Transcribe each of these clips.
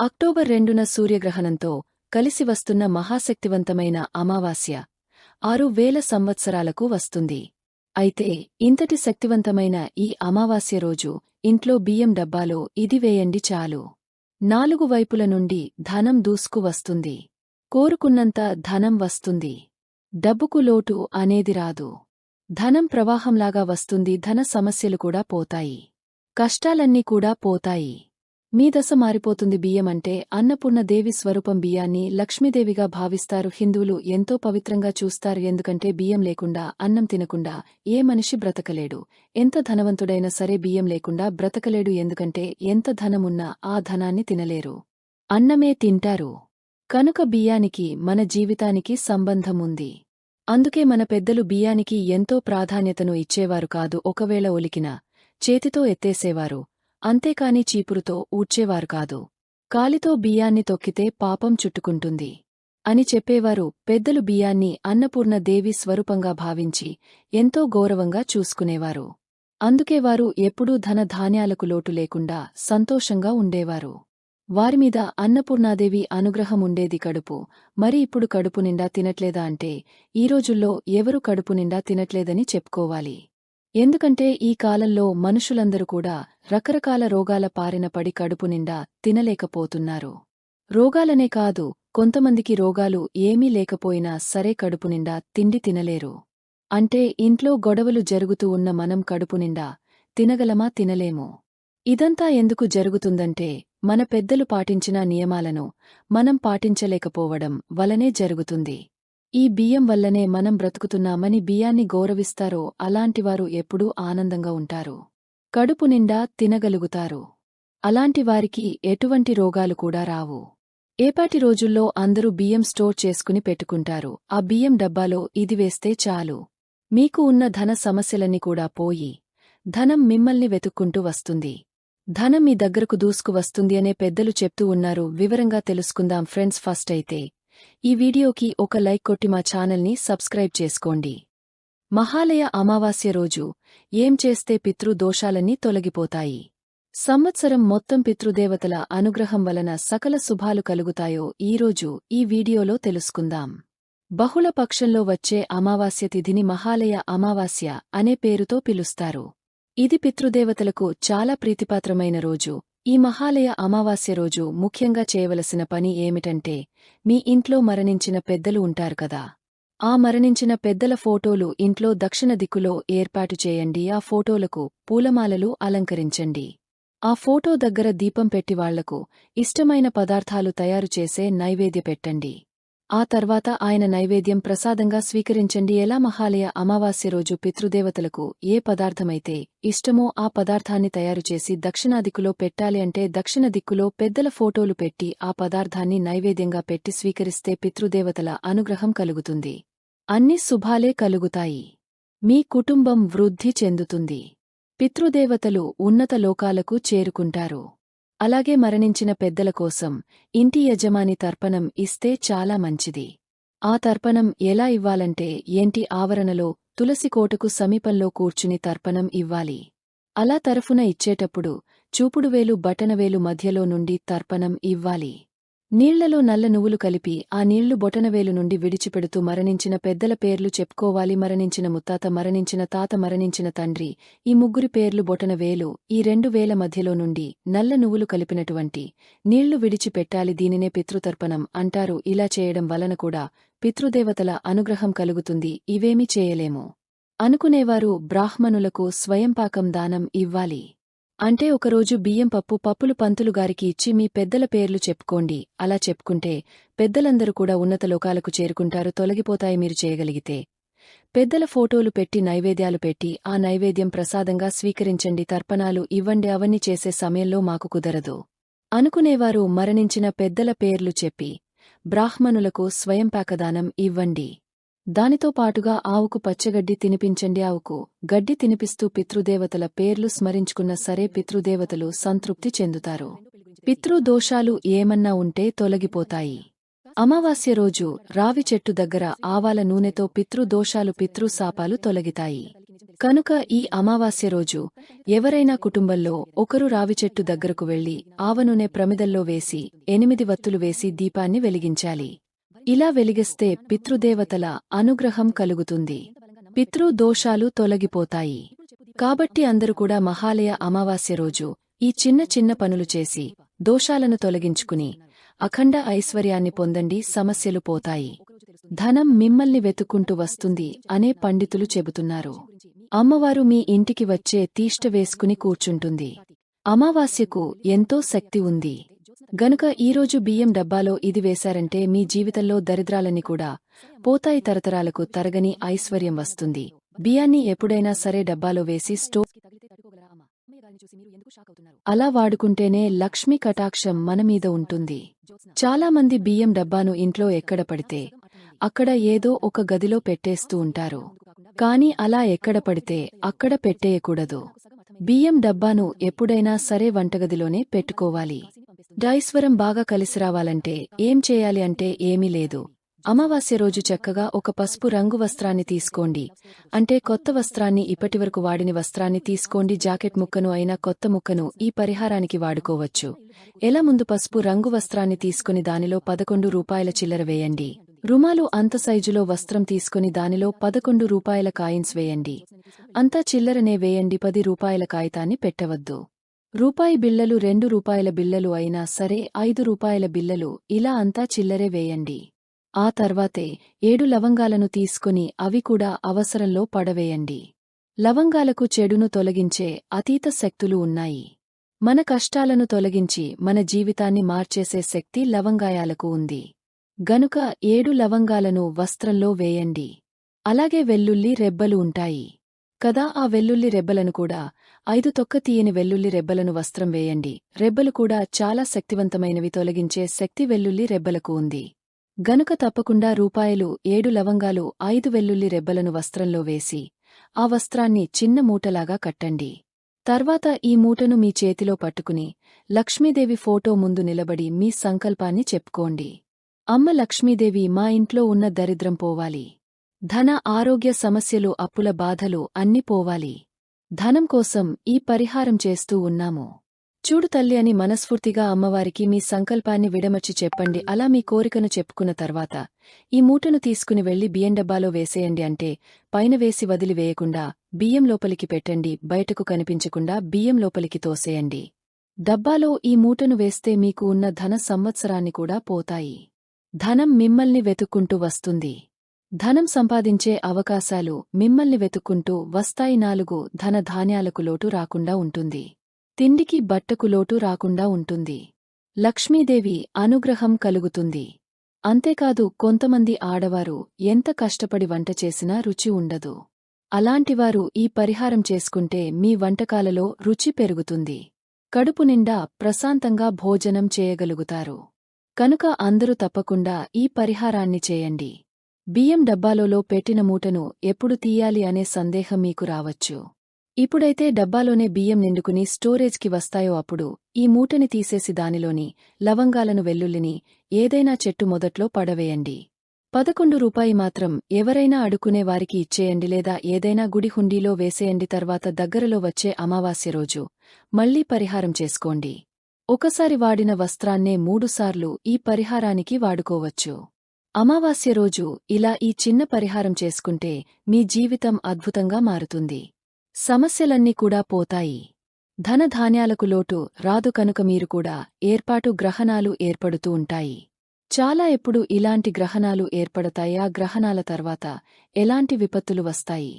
October రెండున సూర్యగ్రహణంతో కలిసి వస్తున్న మహాశక్తివంతమైన అమావాస్య ఆరు వేల సంవత్సరాలకు వస్తుంది. అయితే ఇంతటి శక్తివంతమైన ఈ అమావాస్య రోజు ఇంట్లో బియ్యం డబ్బాలో ఇది వేయండి చాలు. నాలుగు వైపుల నుండి ధనం దూసుకు వస్తుంది. కోరుకున్నంత ధనం వస్తుంది. డబ్బుకు లోటు అనేది రాదు. ధనం ప్రవాహంలాగా వస్తుంది ధన సమస్యలు కూడా పోతాయి. కష్టాలన్నీ కూడా పోతాయి. మీ దశ మారిపోతుంది బియ్యం అంటే అన్నపూర్ణ దేవి స్వరూపం బియ్యాన్ని లక్ష్మీదేవిగా భావిస్తారు. హిందువులు ఎంతో పవిత్రంగా చూస్తారు. ఎందుకంటే బియ్యం లేకుండా అన్నం తినకుండా ఏ మనిషి బ్రతకలేడు. ఎంత ధనవంతుడైనా సరే బియ్యం లేకుండా బ్రతకలేడు. ఎందుకంటే ఎంత ధనమున్నా ఆ ధనాన్ని తినలేరు. అన్నమే తింటారు. కనుక బియ్యానికి మన జీవితానికి సంబంధముంది. అందుకే మన పెద్దలు బియ్యానికి ఎంతో ప్రాధాన్యతను ఇచ్చేవారు కాదు. ఒకవేళ ఒలికినా చేతితో ఎత్తేసేవారు. అంతేకాని చీపురుతో ఊడ్చేవారు కాదు. కాలితో బియ్యాన్ని తొక్కితే పాపం చుట్టుకుంటుంది. అని చెప్పేవారు పెద్దలు బియ్యాన్ని అన్నపూర్ణ దేవి స్వరూపంగా భావించి ఎంతో గౌరవంగా చూసుకునేవారు. అందుకే వారు ఎప్పుడూ ధన ధాన్యాలకు లోటు లేకుండా సంతోషంగా ఉండేవారు. వారిమీద అన్నపూర్ణాదేవి అనుగ్రహం ఉండేది కడుపు. మరి ఇప్పుడు కడుపు నిండా తినట్లేదా అంటే ఈ రోజుల్లో ఎవరు కడుపు నిండా తినట్లేదని చెప్పుకోవాలి. ఎందుకంటే ఈ కాలంలో మనుషులందరూ కూడా రకరకాల రోగాల పారిన పడి కడుపు నిండా తినలేకపోతున్నారు. రోగాలనే కాదు కొంతమందికి రోగాలు ఏమీ లేకపోయినా సరే కడుపు నిండా తిండి తినలేరు. అంటే ఇంట్లో గొడవలు జరుగుతూ ఉన్న మనం కడుపు నిండా తినగలమా తినలేము. ఇదంతా ఎందుకు జరుగుతుందంటే మన పెద్దలు పాటించిన నియమాలను మనం పాటించలేకపోవడం వలనే జరుగుతుంది. ఈ బియ్యం వల్లనే మనం బ్రతుకుతున్నామని బియ్యాన్ని గౌరవిస్తారో అలాంటివారు ఎప్పుడూ ఆనందంగా ఉంటారు. కడుపు నిండా తినగలుగుతారు. అలాంటివారికి ఎటువంటి రోగాలు కూడా రావు. ఏపాటి రోజుల్లో అందరూ బియ్యం స్టోర్ చేసుకుని పెట్టుకుంటారు. ఆ బియ్యం డబ్బాలో ఇది వేస్తే చాలు. మీకు ఉన్న ధన సమస్యలన్నీ కూడా పోయి ధనం మిమ్మల్ని వెతుక్కుంటూ వస్తుంది. ధనం మీ దగ్గరకు దూసుకు వస్తుంది అనే పెద్దలు చెప్తూ ఉన్నారు. వివరంగా తెలుసుకుందాం ఫ్రెండ్స్ ఫస్ట్ అయితే ఈ వీడియోకి ఒక లైక్ కొట్టి మా ఛానల్ని సబ్స్క్రైబ్ చేసుకోండి. మహాలయ అమావాస్య రోజు ఏం చేస్తే పితృ దోషాలన్నీ తొలగిపోతాయి? సంవత్సరం మొత్తం పితృదేవతల అనుగ్రహం వలన సకల శుభాలు కలుగుతాయో ఈరోజు ఈ వీడియోలో తెలుసుకుందాం. బహుళ పక్షంలో వచ్చే అమావాస్య తిథిని మహాలయ అమావాస్య అనే పేరుతో పిలుస్తారు. ఇది పితృదేవతలకు చాలా ప్రీతిపాత్రమైన రోజు. ఈ మహాలయ అమావాస్య రోజు ముఖ్యంగా చేయవలసిన పని ఏమిటంటే మీ ఇంట్లో మరణించిన పెద్దలు ఉంటారు కదా. ఆ మరణించిన పెద్దల ఫోటోలు ఇంట్లో దక్షిణ దిక్కులో ఏర్పాటు చేయండి. ఆ ఫోటోలకు పూలమాలలు అలంకరించండి. ఆ ఫోటో దగ్గర దీపం పెట్టి వాళ్ళకు ఇష్టమైన పదార్థాలు తయారు చేసే నైవేద్య పెట్టండి. ఆ తర్వాత ఆయన నైవేద్యం ప్రసాదంగా స్వీకరించండి. ఎలా మహాలయ అమావాస్య రోజు పితృదేవతలకు ఏ పదార్థమైతే ఇష్టమో ఆ పదార్థాన్ని తయారుచేసి దక్షిణాదిక్కులో పెట్టాలి అంటే దక్షిణ దిక్కులో పెద్దల ఫోటోలు పెట్టి ఆ పదార్థాన్ని నైవేద్యంగా పెట్టి స్వీకరిస్తే పితృదేవతల అనుగ్రహం కలుగుతుంది. అన్ని శుభాలే కలుగుతాయి. మీ కుటుంబం వృద్ధి చెందుతుంది. పితృదేవతలు ఉన్నత లోకాలకు చేరుకుంటారు. అలాగే మరణించిన పెద్దల కోసం ఇంటి యజమాని తర్పణం ఇస్తే చాలా మంచిది. ఆ తర్పణం ఎలా ఇవ్వాలంటే ఏంటి ఆవరణలో తులసికోటకు సమీపంలో కూర్చుని తర్పణం ఇవ్వాలి. అలా తరఫున ఇచ్చేటప్పుడు చూపుడువేలు బటనవేలు మధ్యలో నుండి తర్పణం ఇవ్వాలి. నీళ్ళలో నల్ల నువ్వులు కలిపి ఆ నీళ్ళు బొటనవేలు నుండి విడిచిపెడుతూ మరణించిన పెద్దల పేర్లు చెప్పుకోవాలి. మరణించిన ముత్తాత మరణించిన తాత మరణించిన తండ్రి. ఈ ముగ్గురి పేర్లు బొటనవేలు ఈ రెండు వేల మధ్యలో నుండి నల్ల నువ్వులు కలిపినటువంటి నీళ్ళు విడిచిపెట్టాలి. దీనినే పితృతర్పణం అంటారు. ఇలా చేయడం వలన కూడా పితృదేవతల అనుగ్రహం కలుగుతుంది. ఇవేమీ చేయలేము. అనుకునేవారు బ్రాహ్మణులకు స్వయంపాకం దానం ఇవ్వాలి. అంటే ఒకరోజు బియ్యం పప్పు పప్పులు పంతులుగారికి ఇచ్చి మీ పెద్దల పేర్లు చెప్పుకోండి. అలా చెప్పుకుంటే పెద్దలందరూ కూడా ఉన్నత లోకాలకు చేరుకుంటారు తొలగిపోతాయి మీరు చేయగలిగితే. పెద్దల ఫోటోలు పెట్టి నైవేద్యాలు పెట్టి ఆ నైవేద్యం ప్రసాదంగా స్వీకరించండి తర్పణాలు ఇవ్వండి అవన్నీ చేసే సమయంలో మాకు కుదరదు. అనుకునేవారు మరణించిన పెద్దల పేర్లు చెప్పి బ్రాహ్మణులకు స్వయంపాకదానం ఇవ్వండి. దానితో పాటుగా ఆవుకు పచ్చగడ్డి తినిపించండి ఆవుకు గడ్డి తినిపిస్తూ పితృదేవతల పేర్లు స్మరించుకున్న సరే పితృదేవతలు సంతృప్తి చెందుతారు. పితృదోషాలు ఏమన్నా ఉంటే తొలగిపోతాయి. అమావాస్య రోజు రావి చెట్టు దగ్గర ఆవాల నూనెతో పితృదోషాలు పితృశాపాలు తొలగితాయి. కనుక ఈ అమావాస్య రోజు ఎవరైనా కుటుంబంలో ఒకరు రావి చెట్టు దగ్గరకు వెళ్ళి ఆవనూనె ప్రమిదల్లో వేసి ఎనిమిది వత్తులు వేసి దీపాన్ని వెలిగించాలి. ఇలా వెలిగిస్తే పితృదేవతల అనుగ్రహం కలుగుతుంది. పితృ దోషాలు తొలగిపోతాయి. కాబట్టి అందరూ కూడా మహాలయ అమావాస్య రోజు ఈ చిన్న చిన్న పనులు చేసి దోషాలను తొలగించుకుని అఖండ ఐశ్వర్యాన్ని పొందండి సమస్యలు పోతాయి. ధనం మిమ్మల్ని వెతుక్కుంటూ వస్తుంది అనే పండితులు చెబుతున్నారు. అమ్మవారు మీ ఇంటికి వచ్చే తీష్ట వేసుకుని కూర్చుంటుంది. అమావాస్యకు ఎంతో శక్తి ఉంది. గనుక ఈరోజు బియ్యం డబ్బాలో ఇది వేశారంటే మీ జీవితంలో దరిద్రాలన్నీ కూడా పోతాయి తరతరాలకు తరగని ఐశ్వర్యం వస్తుంది. బియ్యాన్ని ఎప్పుడైనా సరే డబ్బాలో వేసి స్టోర్ అలా వాడుకుంటేనే లక్ష్మీ కటాక్షం మన మీద ఉంటుంది. చాలా మంది బియ్యం డబ్బాను ఇంట్లో ఎక్కడ పడితే అక్కడ ఏదో ఒక గదిలో పెట్టేస్తూ ఉంటారు. కాని అలా ఎక్కడ పడితే అక్కడ పెట్టేయకూడదు. బియ్యం డబ్బాను ఎప్పుడైనా సరే వంటగదిలోనే పెట్టుకోవాలి. డైస్వరం బాగా కలిసి రావాలంటే ఏం చేయాలి అంటే ఏమీ లేదు. అమావాస్య రోజు చక్కగా ఒక పసుపు రంగు వస్త్రాన్ని తీసుకోండి. అంటే కొత్త వస్త్రాన్ని ఇప్పటివరకు వాడిని వస్త్రాన్ని తీసుకోండి. జాకెట్ ముక్కను అయినా కొత్త ముక్కను ఈ పరిహారానికి వాడుకోవచ్చు. ఎలా ముందు పసుపు రంగు వస్త్రాన్ని తీసుకుని దానిలో పదకొండు రూపాయల చిల్లర వేయండి. రుమాలు అంత సైజులో వస్త్రం తీసుకుని దానిలో పదకొండు రూపాయల కాయిన్స్ వేయండి. అంతా చిల్లరనే వేయండి. పది రూపాయల కాగితాన్ని పెట్టవద్దు. రూపాయి బిళ్ళలు రెండు రూపాయల బిళ్ళలు అయినా సరే ఐదు రూపాయల బిళ్ళలు ఇలా అంతా చిల్లరే వేయండి. ఆ తర్వాతే ఏడు లవంగాలను తీసుకుని అవి కూడా అవసరంలో పడవేయండి. లవంగాలకు చెడును తొలగించే అతీత శక్తులు ఉన్నాయి. మన కష్టాలను తొలగించి మన జీవితాన్ని మార్చేసే శక్తి లవంగాయాలకు ఉంది. గనుక ఏడు లవంగాలను వస్త్రంలో వేయండి. అలాగే వెల్లుల్లి రెబ్బలు ఉంటాయి. కదా ఆ వెల్లుల్లి రెబ్బలను కూడా? ఐదు తొక్క తీయని వెల్లుల్లి రెబ్బలను వస్త్రం వేయండి. రెబ్బలు కూడా చాలా శక్తివంతమైనవి తొలగించే శక్తి వెల్లుల్లి రెబ్బలకు ఉంది. గనుక తప్పకుండా రూపాయలు ఏడు లవంగాలు ఐదు వెల్లుల్లి రెబ్బలను వస్త్రంలో వేసి ఆ వస్త్రాన్ని చిన్న మూటలాగా కట్టండి. తర్వాత ఈ మూటను మీ చేతిలో పట్టుకుని లక్ష్మీదేవి ఫోటో ముందు నిలబడి మీ సంకల్పాన్ని చెప్పుకోండి. అమ్మ లక్ష్మీదేవి మా ఇంట్లో ఉన్న దరిద్రం పోవాలి. ధన ఆరోగ్య సమస్యలు అప్పుల బాధలు అన్ని పోవాలి. ధనం కోసం ఈ పరిహారం చేస్తూ ఉన్నాము. చూడు తల్లి అని మనస్ఫూర్తిగా అమ్మవారికి మీ సంకల్పాన్ని విడమర్చి చెప్పండి. అలా మీ కోరికను చెప్పుకున్న తర్వాత ఈ మూటను తీసుకుని వెళ్ళి బియ్యం డబ్బాలో వేసేయండి అంటే పైన వేసి వదిలి వేయకుండా బియ్యం లోపలికి పెట్టండి. బయటకు కనిపించకుండా బియ్యం లోపలికి తోసేయండి. డబ్బాలో ఈ మూటను వేస్తే మీకు ఉన్న ధన సంవత్సరాన్ని కూడా పోతాయి. ధనం మిమ్మల్ని వెతుక్కుంటూ వస్తుంది. ధనం సంపాదించే అవకాశాలు మిమ్మల్ని వెతుక్కుంటూ వస్తాయి నాలుగు ధన ధాన్యాలకు లోటు రాకుండా ఉంటుంది. తిండికి బట్టకు లోటు రాకుండా ఉంటుంది. లక్ష్మీదేవి అనుగ్రహం కలుగుతుంది. అంతేకాదు కొంతమంది ఆడవారు ఎంత కష్టపడి వంట చేసినా రుచి ఉండదు. అలాంటివారు ఈ పరిహారం చేసుకుంటే మీ వంటకాలలో రుచి పెరుగుతుంది. కడుపు నిండా ప్రశాంతంగా భోజనం చేయగలుగుతారు. కనుక అందరూ తప్పకుండా ఈ పరిహారాన్ని చేయండి. బియ్యం డబ్బాలోలో పెట్టిన మూటను ఎప్పుడు తీయాలి అనే సందేహం మీకు రావచ్చు. ఇప్పుడైతే డబ్బాలోనే బియ్యం నిండుకుని స్టోరేజ్కి వస్తాయో అప్పుడు ఈ మూటని తీసేసి దానిలోని లవంగాలను వెల్లుల్లిని ఏదైనా చెట్టు మొదట్లో పడవేయండి. పదకొండు రూపాయి మాత్రం ఎవరైనా అడుకునే వారికి ఇచ్చేయండి లేదా ఏదైనా గుడి హుండీలో వేసేయండి తర్వాత దగ్గరలో వచ్చే అమావాస్య రోజు మళ్ళీ పరిహారం చేసుకోండి. ఒకసారి వాడిన వస్త్రాన్నే మూడుసార్లు ఈ పరిహారానికి వాడుకోవచ్చు. అమావాస్య రోజు ఇలా ఈ చిన్న పరిహారం చేసుకుంటే మీ జీవితం అద్భుతంగా మారుతుంది. సమస్యలన్నీ కూడా పోతాయి. ధనధాన్యాలకు లోటు రాదు కనుక మీరు కూడా ఏర్పాటు గ్రహణాలు ఏర్పడుతూ ఉంటాయి. చాలా ఎప్పుడు ఇలాంటి గ్రహణాలు ఏర్పడతాయి ఆ గ్రహణాల తర్వాత ఎలాంటి విపత్తులు వస్తాయి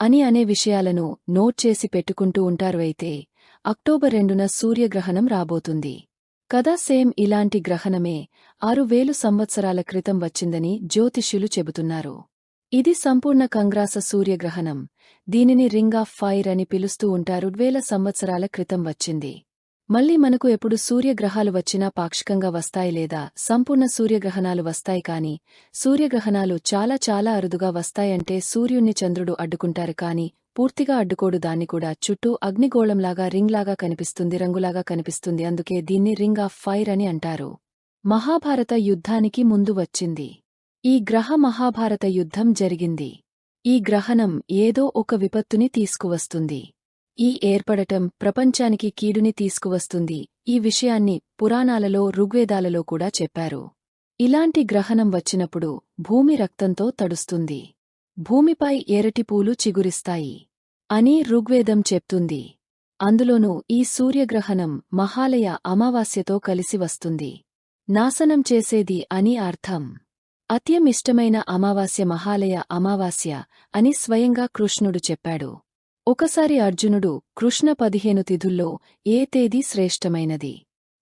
అని అనే విషయాలను నోట్ చేసి పెట్టుకుంటూ ఉంటారు. అయితే అక్టోబర్ రెండున సూర్యగ్రహణం రాబోతుంది. కదా సేమ్ ఇలాంటి గ్రహణమే ఆరు వేలు సంవత్సరాల క్రితం వచ్చిందని జ్యోతిష్యులు చెబుతున్నారు. ఇది సంపూర్ణ కంగ్రాస సూర్యగ్రహణం. దీనిని రింగ్ ఆఫ్ ఫైర్ అని పిలుస్తూ ఉంటారు. వేల సంవత్సరాల క్రితం వచ్చింది. మళ్ళీ మనకు ఎప్పుడు సూర్యగ్రహాలు వచ్చినా పాక్షికంగా వస్తాయి లేదా సంపూర్ణ సూర్యగ్రహణాలు వస్తాయి కాని సూర్యగ్రహణాలు చాలా చాలా అరుదుగా వస్తాయంటే సూర్యుణ్ణి చంద్రుడు అడ్డుకుంటారు కాని పూర్తిగా అడ్డుకోడు. దాన్ని కూడా చుట్టూ అగ్నిగోళంలాగా రింగ్లాగా కనిపిస్తుంది రంగులాగా కనిపిస్తుంది. అందుకే దీన్ని రింగ్ ఆఫ్ ఫైర్ అని అంటారు. మహాభారత యుద్ధానికి ముందు వచ్చింది. ఈ గ్రహ మహాభారత యుద్ధం జరిగింది. ఈ గ్రహణం ఏదో ఒక విపత్తుని తీసుకువస్తుంది. ఈ ఏర్పడటం ప్రపంచానికి కీడుని తీసుకువస్తుంది. ఈ విషయాన్ని పురాణాలలో ఋగ్వేదాలలో కూడా చెప్పారు. ఇలాంటి గ్రహణం వచ్చినప్పుడు భూమి రక్తంతో తడుస్తుంది. భూమిపై ఎరటిపూలు చిగురిస్తాయి అని ఋగ్వేదం చెప్తుంది. అందులోనూ ఈ సూర్యగ్రహణం మహాలయ అమావాస్యతో కలిసి వస్తుంది. నాశనం చేసేది అని అర్థం. అత్యమిష్టమైన అమావాస్య మహాలయ అమావాస్య అని స్వయంగా కృష్ణుడు చెప్పాడు. ఒకసారి అర్జునుడు కృష్ణ పదిహేను తిథుల్లో ఏ తేదీ శ్రేష్టమైనది?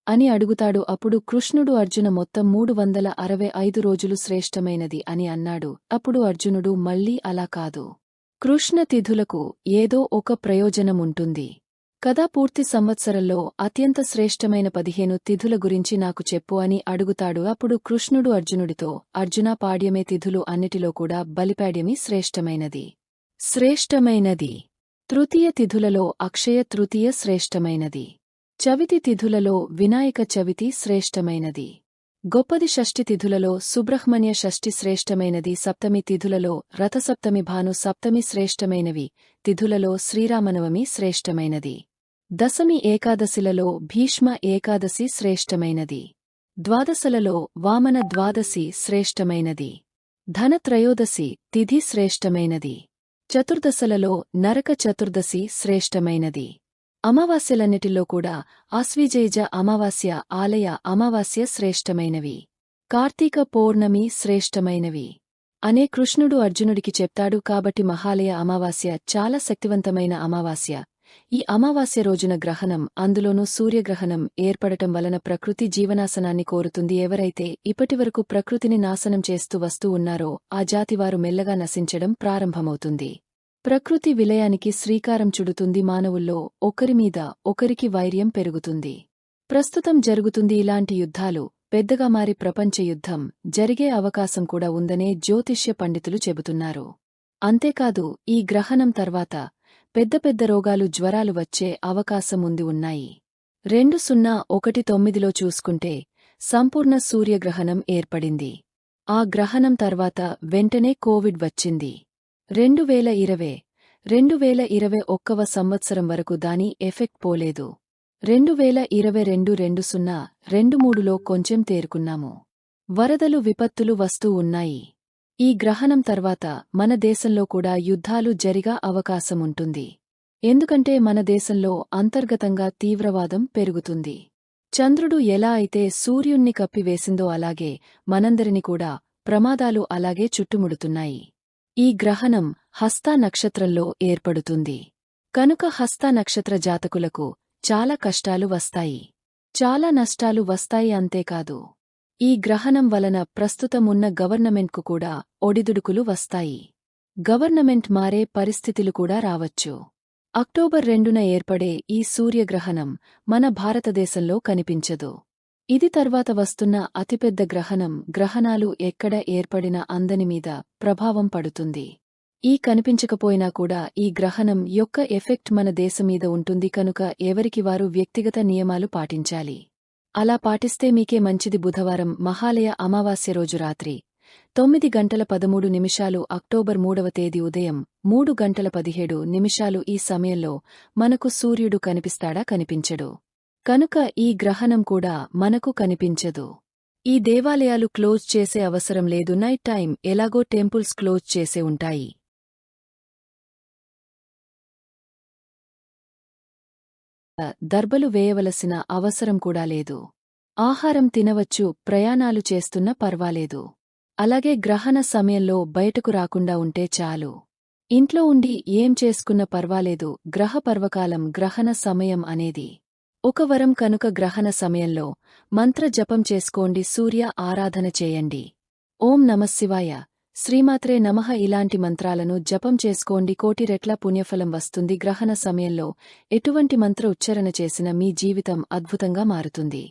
అని అడుగుతాడు. అప్పుడు కృష్ణుడు అర్జున మొత్తం మూడు వందల అరవై ఐదు రోజులు శ్రేష్టమైనది అని అన్నాడు. అప్పుడు అర్జునుడు మళ్ళీ అలా కాదు. కృష్ణ తిథులకు ఏదో ఒక ప్రయోజనముంటుంది కదా పూర్తి సంవత్సరంలో అత్యంత శ్రేష్టమైన పదిహేను తిథుల గురించి నాకు చెప్పు అని అడుగుతాడు. అప్పుడు కృష్ణుడు అర్జునుడితో అర్జునా పాడ్యమే తిథులు అన్నిటిలో కూడా బలిపాడ్యమి శ్రేష్టమైనది. శ్రేష్టమైనది. తృతీయ తిథులలో అక్షయ తృతీయ శ్రేష్టమైనది. చవితి తిథులలో వినాయక చవితి శ్రేష్టమైనది. గొప్పది షష్ఠి తిథులలో సుబ్రహ్మణ్య షష్ఠి శ్రేష్టమైనది. సప్తమి తిథులలో రథసప్తమి భాను సప్తమి శ్రేష్టమైనవి. తిథులలో శ్రీరామనవమి శ్రేష్టమైనది. దశమి ఏకాదశిలలో భీష్మ ఏకాదశి శ్రేష్టమైనది. ద్వాదశలలో వామన ద్వాదశి శ్రేష్టమైనది. ధనత్రయోదశి తిథి శ్రేష్టమైనది. చతుర్దశలలో నరక చతుర్దశి శ్రేష్టమైనది. అమావాస్యలన్నిటిలో కూడా ఆశ్వీజేజ అమావాస్య ఆలయ అమావాస్య శ్రేష్టమైనవి. కార్తీక పౌర్ణమి శ్రేష్టమైనవి. అనే కృష్ణుడు అర్జునుడికి చెప్తాడు కాబట్టి మహాలయ అమావాస్య చాలా శక్తివంతమైన అమావాస్య. ఈ అమావాస్య రోజున గ్రహణం అందులోనూ సూర్యగ్రహణం ఏర్పడటం వలన ప్రకృతి జీవనాశనాన్ని కోరుతుంది. ఎవరైతే ఇప్పటివరకు ప్రకృతిని నాశనం చేస్తూ వస్తూ ఉన్నారో ఆ జాతివారు మెల్లగా నశించడం ప్రారంభమవుతుంది. ప్రకృతి విలయానికి శ్రీకారం చుడుతుంది మానవుల్లో ఒకరిమీద ఒకరికి వైర్యం పెరుగుతుంది. ప్రస్తుతం జరుగుతుంది ఇలాంటి యుద్ధాలు పెద్దగా మారి ప్రపంచ యుద్ధం జరిగే అవకాశం కూడా ఉందనే జ్యోతిష్య పండితులు చెబుతున్నారు. అంతేకాదు ఈ గ్రహణం తర్వాత పెద్ద పెద్ద రోగాలు జ్వరాలు వచ్చే అవకాశం ఉంది ఉన్నాయి. రెండు సున్నా ఒకటి తొమ్మిదిలో చూసుకుంటే సంపూర్ణ సూర్యగ్రహణం ఏర్పడింది. ఆ గ్రహణం తర్వాత వెంటనే కోవిడ్ వచ్చింది. రెండు వేల ఇరవై రెండు వేల ఇరవై ఒక్కవ సంవత్సరం వరకు దాని ఎఫెక్ట్ పోలేదు. రెండు వేల ఇరవై రెండు రెండు సున్నా రెండు మూడులో కొంచెం తేరుకున్నాము. వరదలు విపత్తులు వస్తూ ఉన్నాయి. ఈ గ్రహణం తర్వాత మన దేశంలో కూడా యుద్ధాలు జరిగా అవకాశముంటుంది ఎందుకంటే మన దేశంలో అంతర్గతంగా తీవ్రవాదం పెరుగుతుంది. చంద్రుడు ఎలా అయితే సూర్యుణ్ణి కప్పివేసిందో అలాగే మనందరిని కూడా ప్రమాదాలు అలాగే చుట్టుముడుతున్నాయి. ఈ గ్రహణం హస్తా నక్షత్రంలో ఏర్పడుతుంది. కనుక హస్తా నక్షత్ర జాతకులకు చాలా కష్టాలు వస్తాయి. చాలా నష్టాలు వస్తాయి అంతేకాదు. ఈ గ్రహణం వలన ప్రస్తుతమున్న గవర్నమెంట్కు కూడా ఒడిదుడుకులు వస్తాయి. గవర్నమెంట్ మారే పరిస్థితులు కూడా రావచ్చు. అక్టోబర్ రెండున ఏర్పడే ఈ సూర్యగ్రహణం మన భారతదేశంలో కనిపించదు. ఇది తర్వాత వస్తున్న అతిపెద్ద గ్రహణం గ్రహణాలు ఎక్కడ ఏర్పడిన అందనిమీద ప్రభావం పడుతుంది. ఈ కనిపించకపోయినా కూడా ఈ గ్రహణం యొక్క ఎఫెక్ట్ మన దేశమీద ఉంటుంది కనుక ఎవరికి వారు వ్యక్తిగత నియమాలు పాటించాలి. అలా పాటిస్తే మీకే మంచిది బుధవారం మహాలయ అమావాస్య రోజు రాత్రి. తొమ్మిది గంటల పదమూడు నిమిషాలు అక్టోబర్ మూడవ తేదీ ఉదయం మూడు గంటల పదిహేడు నిమిషాలు ఈ సమయంలో మనకు సూర్యుడు కనిపిస్తాడా కనిపించడు. కనుక ఈ గ్రహణం కూడా మనకు కనిపించదు. ఈ దేవాలయాలు క్లోజ్ చేసే అవసరం లేదు. నైట్ టైం ఎలాగో టెంపుల్స్ క్లోజ్ చేసే ఉంటాయి. దర్బలు వేయవలసిన అవసరం కూడా లేదు. ఆహారం తినవచ్చు ప్రయాణాలు చేస్తున్న పర్వాలేదు. అలాగే గ్రహణ సమయంలో బయటకు రాకుండా ఉంటే చాలు. ఇంట్లో ఉండి ఏం చేసుకున్న పర్వాలేదు. గ్రహ పర్వకాలం గ్రహణ సమయం అనేది. ఒక వరం కనుక గ్రహణ సమయంలో మంత్ర జపం చేసుకోండి సూర్య ఆరాధన చేయండి. ఓం నమశివాయ శ్రీమాత్రే నమః. ఇలాంటి మంత్రాలను జపం చేసుకోండి కోటి రెట్ల పుణ్యఫలం వస్తుంది. గ్రహణ సమయంలో ఎటువంటి మంత్ర ఉచ్చరణ చేసిన మీ జీవితం అద్భుతంగా మారుతుంది.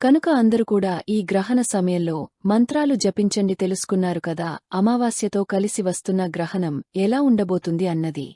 కనుక అందరూ కూడా ఈ గ్రహణ సమయంలో మంత్రాలు జపించండి తెలుసుకున్నారు కదా అమావాస్యతో కలిసి వస్తున్న గ్రహణం ఎలా ఉండబోతుంది అన్నది.